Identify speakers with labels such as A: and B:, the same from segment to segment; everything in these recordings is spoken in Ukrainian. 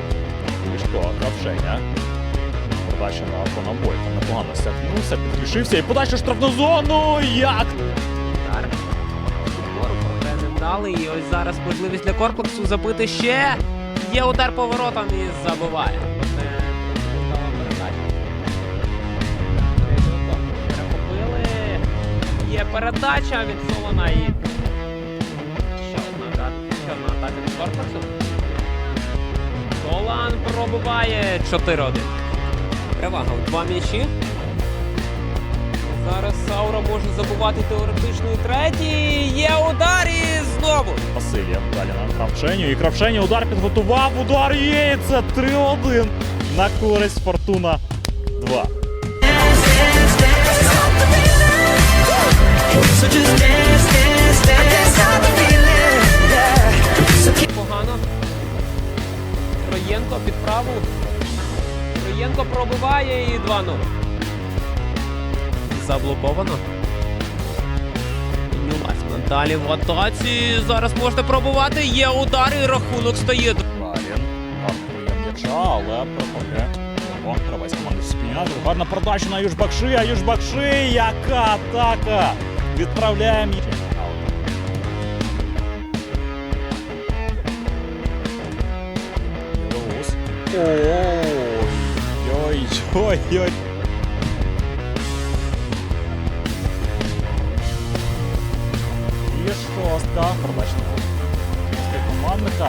A: Мішка. Мішко, кравчення. Подача на понабойка. Непогано стягнувся, підключився і подача в штрафну зону. Як?
B: Не вдали. І ось зараз можливість для корпусу забити ще. Є удар поворотом і передача. Перехопили. Є передача від і. Ще одна атака від корпусу. Солан пробиває 4-1. Перевага в два м'ячі. Зараз Саура може забувати теоретично і третій. Є удар і знову.
A: Василія далі на Кравченю. І Кравченю удар підготував. Удар є. і Це 3-1 на користь Фортуна 2.
B: Троєнко під праву. Троєнко пробиває і 2-0. Заблоковано. Нюласьман далі в атаці. Зараз можна пробувати. Є удар і рахунок стає.
A: Балін. Гарний м'яча, але пропаде. Вон, гравець команди спіняти. Гарна передача на Южбакши, а Южбакши, яка атака! Відправляє м'яч. Ой-ой-ой-ой. І шостка. Передача на командника.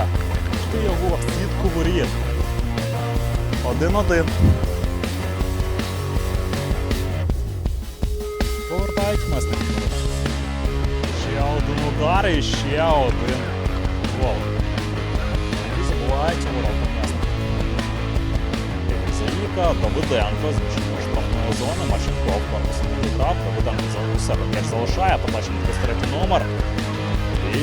A: Ти його в сітку воріт. Один-один. Повертають месник. Ще один удар і ще один гол. І забувають ворота Заїка, Давиденко, збільшення штрафної зони, Марченков, корпус не грав, Давиденко у себе м'яч залишає, побачимо третій номер. І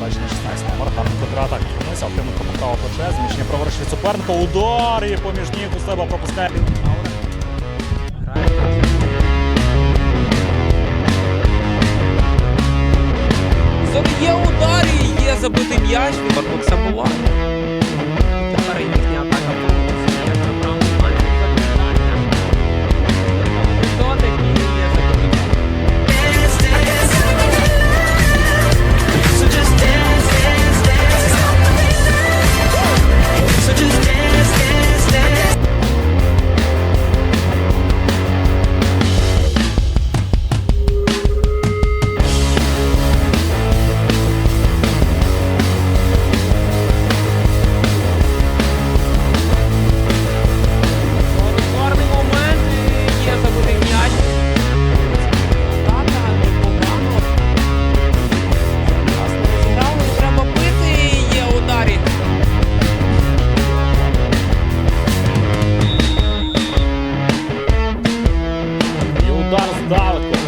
A: Бачимо 16 номер, гарний контратак. Вниз, Охрименко по право плече, зміщення праворуч від суперника, удар і поміж ніг у себе пропускає.
B: Є удар і є забитий м'яч. Від Макса була. государств.